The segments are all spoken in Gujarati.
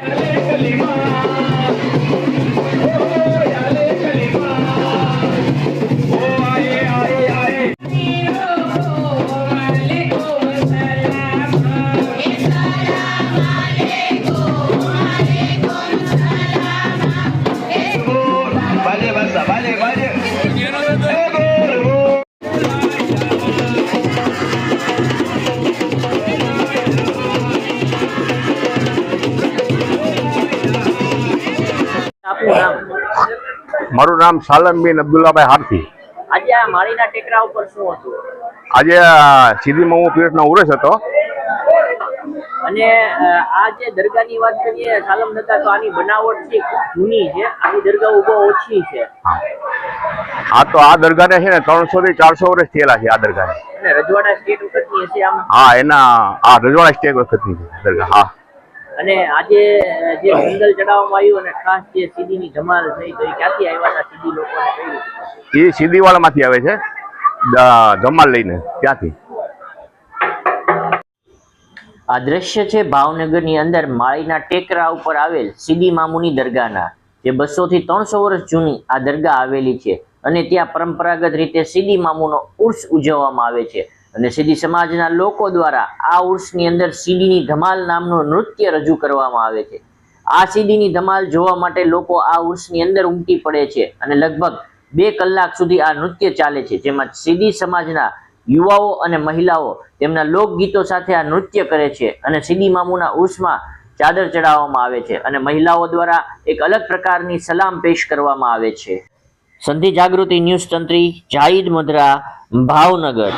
Thank you. મારું નામ સાલમબીન અબ્દુલ્લાભાઈ હારથી. આજે આ માળીના ટેકરા ઉપર શું હતું? આજે આ હું પીરિયડનો ઉરસ હતો. અને આ જે દરગાહની વાત કરીએ સાલમ નતા તો આની બનાવટ છે ખૂબ જૂની છે. આની દરગાહ બહુ ઓછી છે. આ તો આ દરગાહને છે ને ત્રણસો થી ચારસો વર્ષ થયેલા છે આ દરગાહને. રજવાડા સ્ટેટ વખતની હશે આમ? હા એના આ રજવાડા સ્ટેટ વખતની દરગાહ હા. અને આજે જે જંગલ ચડાવવામાં આવ્યું અને ખાસ જે સીડીની ધમાલ થઈ તો એ ક્યાંથી આવ્યા હતા સીડી લોકોને રીતે એ સીધીવાળામાંથી આવે છે? ધમાલ લઈને. ત્યાંથી આ દ્રશ્ય છે ભાવનગરની અંદર માળીના ટેકરા ઉપર આવેલ સીદી મામુની દરગાહના જે બસો થી ત્રણસો વર્ષ જૂની આ દરગાહ આવેલી છે. અને ત્યાં પરંપરાગત રીતે સીદી મામુનો ઉર્સ ઉજવવામાં આવે છે. અને સીધી સમાજના લોકો દ્વારા આ ઉર્સની અંદર સીડીની ધમાલ નામનું નૃત્ય રજૂ કરવામાં આવે છે. આ સીડીની ધમાલ જોવા માટે લોકો આ ઉર્સની અંદર ઉમટી પડે છે અને લગભગ બે કલાક સુધી આ નૃત્ય ચાલે છે, જેમાં સીડી સમાજના યુવાઓ અને મહિલાઓ તેમના લોકગીતો સાથે આ નૃત્ય કરે છે અને સીડી મામુના ઉર્સમાં ચાદર ચડાવવામાં આવે છે અને મહિલાઓ દ્વારા એક અલગ પ્રકારની સલામ પેશ કરવામાં આવે છે. સંધિ જાગૃતિ news તંત્રી Jahid Madhara Bhavnagar.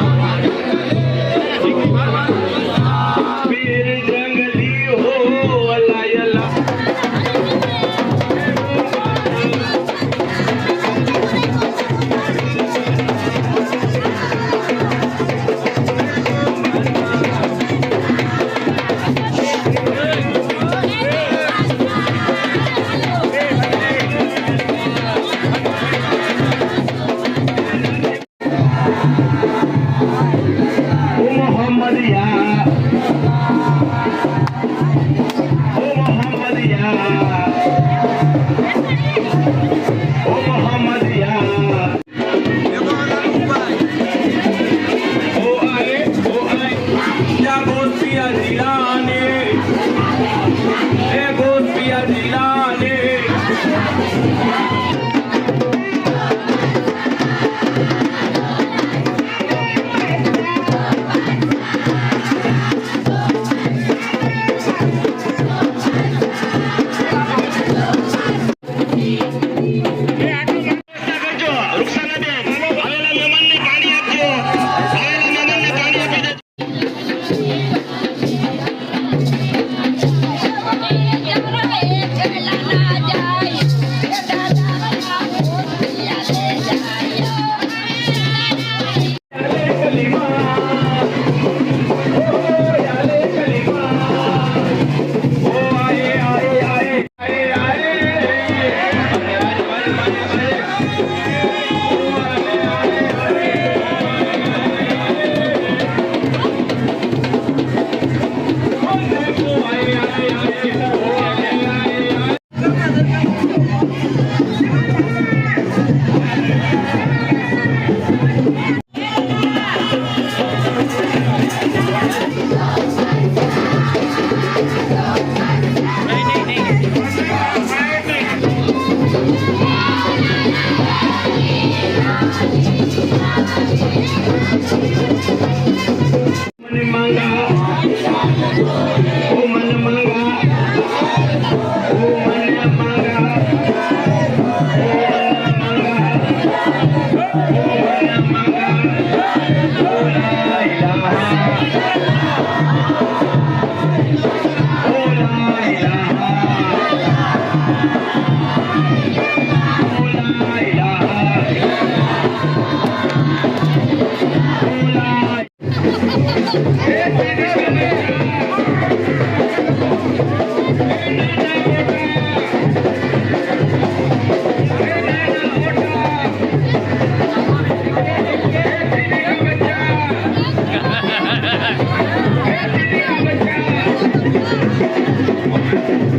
Yeah.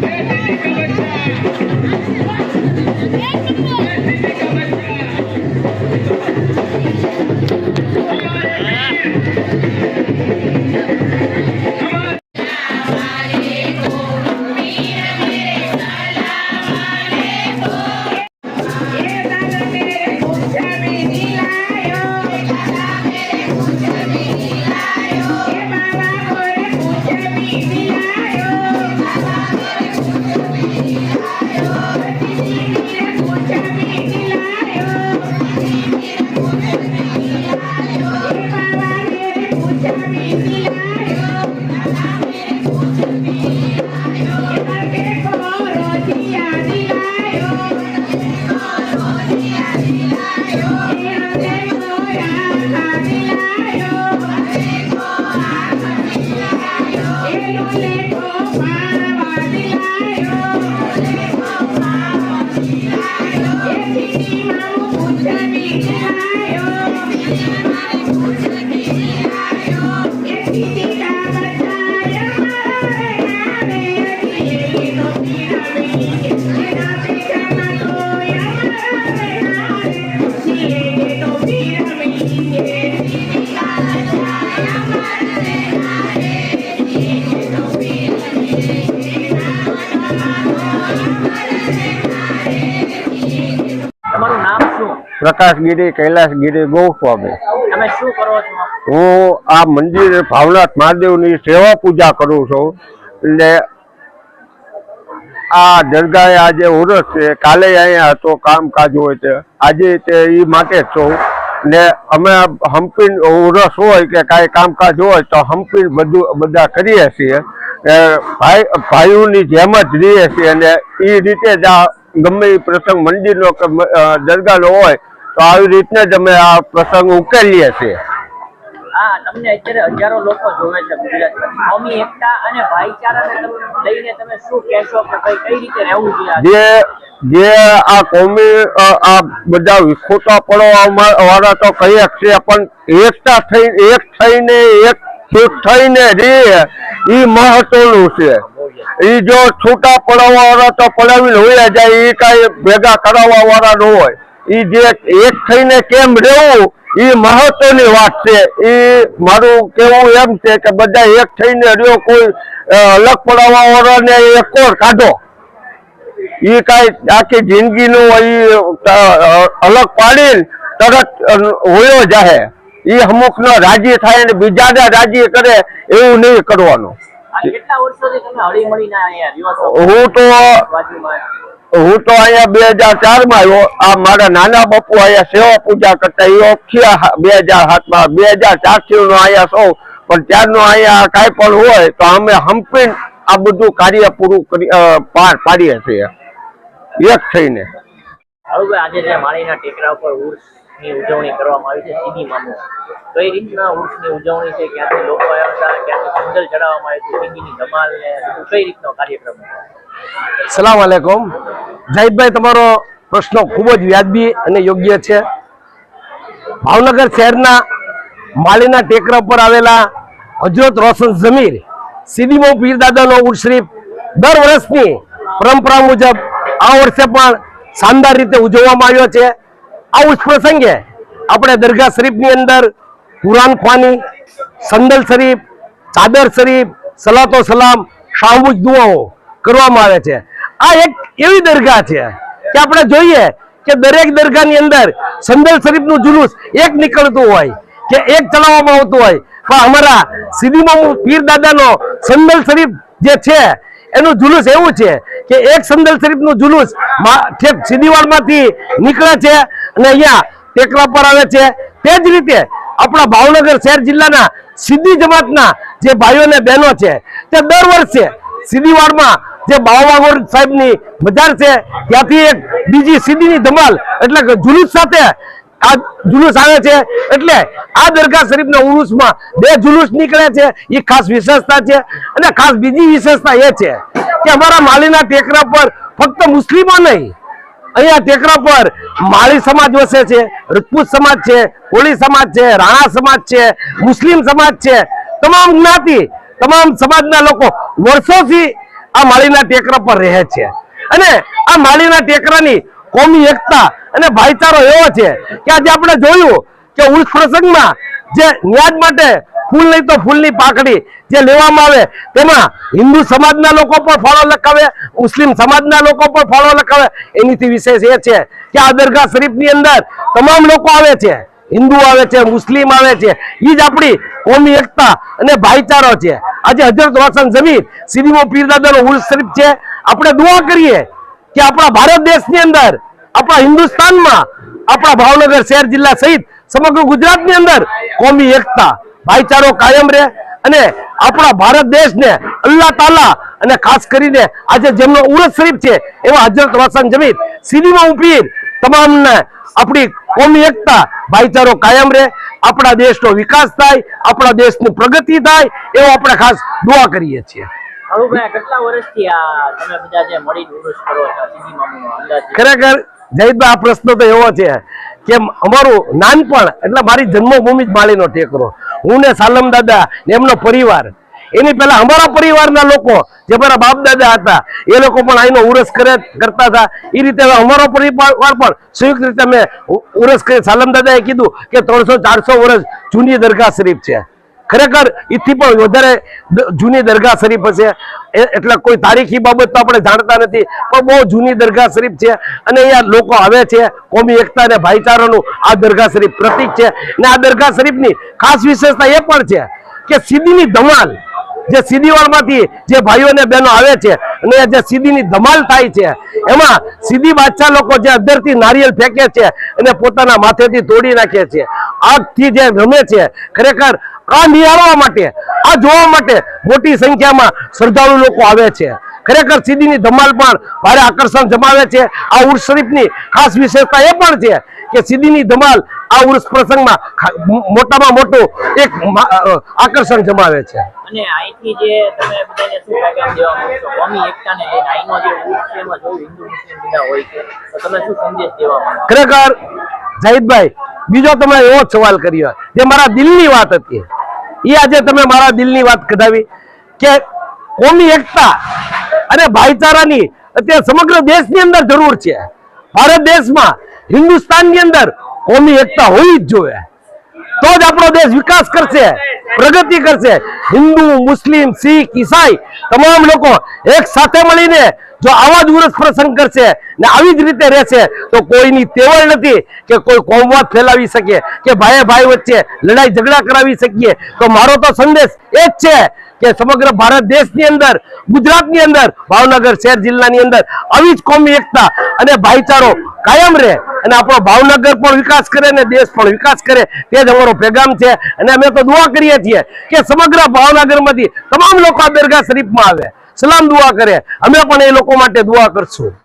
Hey, hey, hey. Prakashgiri Kailasgiri બહુ સ્વામી હું આ મંદિર ભાવનાથ મહાદેવની સેવા પૂજા કરું છું. એટલે આ દરગાહે આજે ઉરસ છે. કાલે અહીંયા હતો કામકાજ હોય છે. આજે તે એ માટે જ છું. ને અમે હમ્પી ઉરસ હોય કે કાંઈ કામકાજ હોય તો હમ્પી બધું બધા કરીએ છીએ. ભાઈ ભાઈઓની જેમ જ રહીએ છીએ. અને એ રીતે જ આ ગમે એ પ્રસંગ મંદિરનો કે દરગાહનો હોય તો આવી રીતના જ અમે આ પ્રસંગ ઉકેલીએ છીએ. હા તમને અત્યારે હજારો લોકો જોવે છે ગુજરાતમાં એકતા અને ભાઈચારાને લઈને તમે શું કહેશો કે ભાઈ કઈ રીતે રહેવું જોઈએ જે જે આ કોમી આ બધા વિખોટા પડવા વાળા તો કહીએ જ છે પણ એકતા થઈ એક થઈને એક થઈને રે એ મહત્વનું છે. એ જો છૂટા પડાવવા વાળા તો પડાવીને હોય જાય એ કાંઈ ભેગા કરાવવા વાળા ન હોય. એ જે એક થઈને કેમ રહેવું એ મહત્વની વાત છે. એ મારું કેવું એમ છે કે બધા એક થઈને રહ્યો કોઈ અલગ પડાવવા વાળાને એક કોર કાઢો? એ કાંઈ આખી જિંદગીનું એ અલગ પાડીને તરત હોયો જાહે. એ અમુકનો રાજી થાય ને બીજાને રાજી કરે એવું નહીં કરવાનું. હું તો હું તો અહીંયા બે હજાર ચારમાં આવ્યો. આ મારા નાના બાપુ અહીંયા સેવા પૂજા કરતા એ ઓળખ્યા બે હજાર સાતમાં. બે હજાર ચારથી અહીંયા સૌ. પણ ત્યારનો અહીંયા કાંઈ પણ હોય તો અમે હંપીને આ બધું કાર્ય પૂરું કરી પાર પાડીએ છીએ. એક થઈને. આજે જે ટેકરા ઉપર ઉર્સની ઉજવણી કરવામાં આવી છે ઉજવણી છે લોકો ચડાવવામાં આવી હતું કાર્યક્રમ? સલામ આલેકુમ જાહિદભાઈ તમારો પ્રશ્ન ખૂબ જ વ્યાજબી અને યોગ્ય છે. ભાવનગર શહેરના માળીના ટેકરા પર આવેલા હજરત રોશન જમીર સિદ્દીમો પીરદાદાનો ઉર્સ શરીફ દર વર્ષની પરંપરા મુજબ આ વર્ષે પણ શાનદાર રીતે ઉજવવામાં આવ્યો છે. આ ઉચ્ચ પ્રસંગે આપણે દરગાહ શરીફની અંદર કુરાન ખ્વાની, સંદલ શરીફ, ચાદર શરીફ, સલાતો સલામ શાહબુજ દુઆઓ કરવામાં આવે છે. આ એક એવી દરગાહ છે કે આપણે જોઈએ કે દરેક દરગાહની અંદર સંદલ શરીફનું જુલુસ એક નીકળતું હોય કે એક ચલાવવામાં આવતું હોય. પણ અમારા સીધીમાં પીર દાદાનો સંદલ શરીફ જે છે, એનું જુલુસ એવું છે કે એક સંદલ શરીફનું જુલુસ ઠેક સીધીવાડમાંથી નીકળે છે અને અહીંયા ટેકરા પર આવે છે. તે જ રીતે આપણા ભાવનગર શહેર જિલ્લાના સીધી જમાતના જે ભાઈઓ અને બહેનો છે, તે દર વર્ષે સીધીવાડમાં જે બાવાગોર સાહેબની મજાર છે, ત્યાંથી એક બીજી સીધીની ધમાલ, એટલે કે જુલુસ સાથે આ જુલુસ આવે છે, એટલે આ દરગાહ શરીફના ઉરુસમાં બે જુલુસ નીકળે છે, એ ખાસ વિશેષતા છે, અને ખાસ બીજી વિશેષતા એ છે કે અમારા માલીના ટેકરા પર ફક્ત મુસ્લિમો નહીં, અહીંયા ટેકરા પર માળી સમાજ વસે છે રજપૂત સમાજ છે, કોળી સમાજ છે, રાણા સમાજ છે, મુસ્લિમ સમાજ છે, તમામ જ્ઞાતિ, તમામ સમાજના લોકો વર્ષોથી આ માળીના ટેકરા પર રહે છે. અને આ માળીના ટેકરાની કોમી એકતા અને ભાઈચારો એવો છે કે આજે આપણે જોયું કે ઉર્સ પ્રસંગમાં જે ન્યાજ માટે ફૂલ નહીં તો ફૂલની પાકડી જે લેવામાં આવે, તેમાં હિન્દુ સમાજના લોકો પણ ફાળો લખાવે, મુસ્લિમ સમાજના લોકો પણ ફાળો લખાવે. એનીથી વિશેષ એ છે કે આ દરગાહ શરીફની અંદર તમામ લોકો આવે છે. હિન્દુ આવે છે, મુસ્લિમ આવે છે એ જ આપણી કોમી એકતા અને ભાઈચારો છે. આજે હજરત વાસન જમીન સિદ્દીમો પીરદાદાનો ઉર્સ શરીફ છે. આપણે દુઆ કરીએ કે આપણા ભારત દેશની અંદર, આપણા હિન્દુસ્તાનમાં, આપણા ભાવનગર શહેર જિલ્લા સહિત સમગ્ર ગુજરાતની અંદર કોમી એકતા, ભાઈચારો કાયમ રહે અને આપણા ભારત દેશને અલ્લાહ તાલા અને ખાસ કરીને આજે જેમનો ઉરસ શરીફ છે, એવા હજરત વાસન જમીન સિદ્દીમો પીર તમામને આપણી કોમી એકતા ભાઈચારો કાયમ રહે આપણા દેશનો વિકાસ થાય આપણા દેશની પ્રગતિ થાય એવો આપણે ખાસ દુઆ કરીએ છીએ. ખરેખર જયદભાઈ આ પ્રશ્ન તો એવો છે કે અમારું નાનપણ એટલે મારી જન્મભૂમિ જ માળીનો ટેકરો. હું ને સાલમ દાદા ને એમનો પરિવાર એની પહેલા અમારા પરિવારના લોકો, જે મારા બાપ દાદા હતા, એ લોકો પણ અહીંનો ઉરસ કરે કરતા હતા. એ રીતે અમારો પરિવાર પણ સંયુક્ત રીતે અમે ઉરસ કરી. સાલમ દાદાએ કીધું કે ત્રણસો ચારસો વર્ષ જૂની દરગાહ શરીફ છે. ખરેખર એથી પણ વધારે જૂની દરગાહ શરીફ હશે. એટલે કોઈ તારીખી બાબત તો આપણે જાણતા નથી, પણ બહુ જૂની દરગાહ શરીફ છે. અને અહીંયા લોકો આવે છે, કોમી એકતા અને ભાઈચારાનું આ દરગાહ શરીફ પ્રતીક છે. અને આ દરગાહ શરીફની ખાસ વિશેષતા એ પણ છે કે સીધીની ધમાલ જે સીધીવાળમાંથી જે ભાઈઓ અને બહેનો આવે છે અને જે સીધીની ધમાલ થાય છે, એમાં સીધી બાદશાહ લોકો જે અંદરથી નારિયેલ ફેંકે છે અને પોતાના માથેથી તોડી નાખે છે. આગથી જે રમે છે, ખરેખર આ નિહાળવા માટે, આ જોવા માટે મોટી સંખ્યામાં શ્રદ્ધાળુ લોકો આવે છે. ખરેખર સીધીની ધમાલ પણ ભારે આકર્ષણ જમાવે છે. આ ઉર્સ શરીફની ખાસ વિશેષતા એ પણ છે કે સીધીની ધમાલ આ ઉર્સ પ્રસંગમાં મોટામાં મોટું એક આકર્ષણ જમાવે છે. અને અહીંથી જે તમે બધાને શું પેગામ દેવા છો કોમી એકતાને લઈને અહીંનો જે ઉર્સ છે એમાં જોયું હિન્દુ મુસ્લિમ બધા હોય છે તો તમે શું સંદેશ દેવા માંગો ખરેખર જાહિદભાઈ બીજો તમે એવો સવાલ કર્યો જે મારા દિલની વાત હતી. એ આજે તમે મારા દિલની વાત કઢાવી કે કોમી એકતા અને ભાઈચારાની અત્યારે સમગ્ર દેશની અંદર જરૂર છે. ભારત દેશમાં હિન્દુસ્તાનની અંદર કોમી એકતા હોવી જ જોઈએ. તો જ આપણો દેશ વિકાસ કરશે, પ્રગતિ કરશે. હિન્દુ, મુસ્લિમ, શીખ, ઈસાઈ તમામ લોકો એક સાથે મળીને જો આવા જ ઉરસ પ્રસંગ કરશે ને આવી જ રીતે રહેશે, તો કોઈની તેવડ નથી કે કોઈ કોમવાદ ફેલાવી શકે, કે ભાઈ ભાઈ વચ્ચે લડાઈ ઝઘડા કરાવી શકીએ. તો મારો તો સંદેશ એ જ છે કે સમગ્ર ભારત દેશની અંદર, ગુજરાતની અંદર, ભાવનગર શહેર જિલ્લાની અંદર આવી જ કોમી એકતા અને ભાઈચારો કાયમ રહે અને આપણો ભાવનગર પણ વિકાસ કરે અને દેશ પણ વિકાસ કરે, તે જ અમારો પેગામ છે. અને અમે તો દુઆ કરીએ છીએ કે સમગ્ર ભાવનગરમાંથી તમામ લોકો આ દરગાહ શરીફમાં આવે. સલામ દુઆ કરે. અમે પણ એ લોકો માટે દુઆ કરશું.